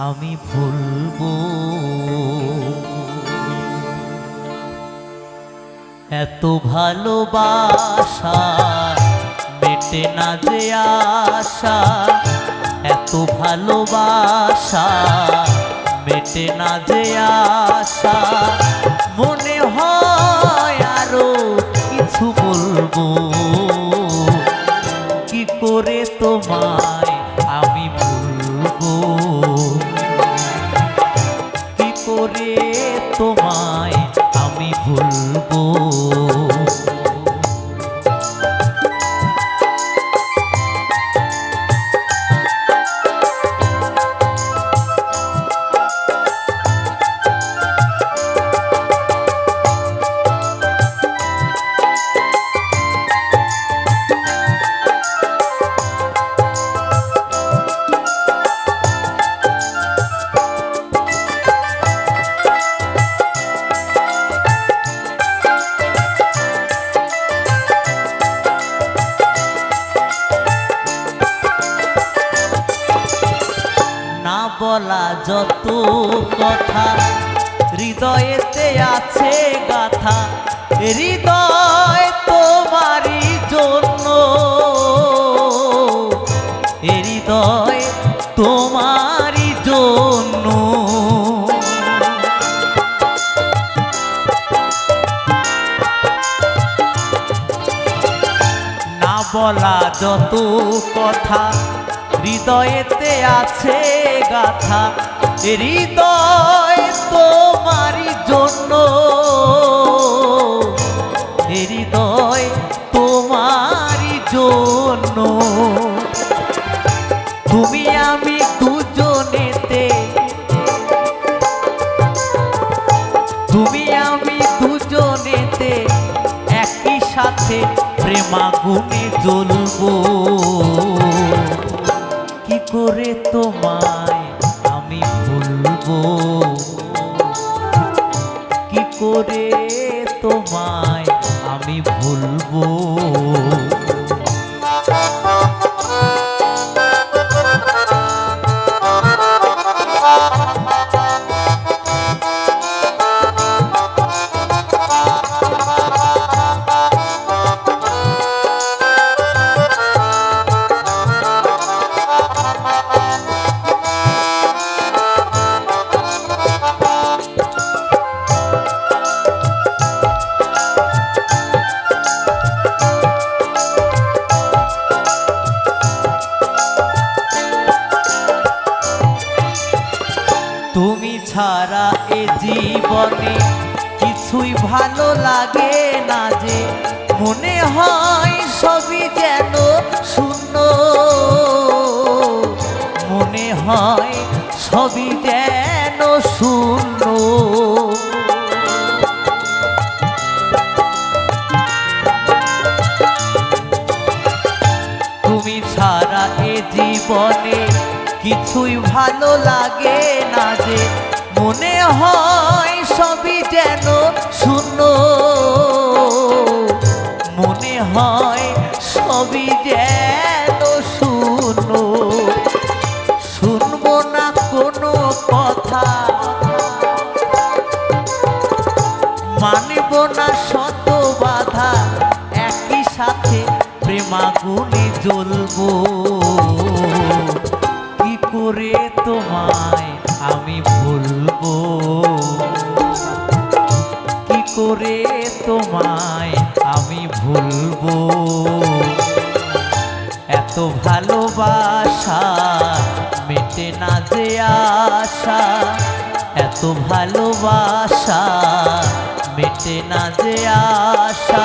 আমি ভুলবো। এত ভালোবাসা মেটে না যে আশা। এত ভালোবাসা মেটে না যে আশা। মনে হয় আরও কিছু বলব। করে তোমায় আমি ভুলবো। বলা যত কথা, হৃদয়েতে আছে গাথা, হৃদয় তোমারই জন্য। হৃদয় তোমারই জন্য। না বলা যত কথা হৃদয়েতে আছে গাথা, হৃদয় তোমারই জন্য। হৃদয় তোমারই জন্য। তুমি আমি দুজনেতে। তুমি আমি দুজনেতে একই সাথে প্রেমাগুনে জ্বলবো। করে তোমায় আমি ভুলবো। কি করে তোমায় আমি ভুলবো? জীবনে কিছুই ভালো লাগে না যে মনে হয় সবই যেন শূন্য। মনে হয় সবই যেন শূন্য। তুমি ছাড়া এ জীবনে কিছুই ভালো লাগে না যে মনে হয় সবই যেন শূন্য। মনে হয় সবই যেন শূন্য। শুনব না কোনো কথা। মানব না শত বাধা। একই সাথে প্রেমাগুনে জ্বলবো। কি করে তোমায় আমি ভুলবো কি করে তোমায় আমি ভুলবো? এত ভালোবাসা মেটে না যে আশা, এত ভালোবাসা মেটে না যে আশা।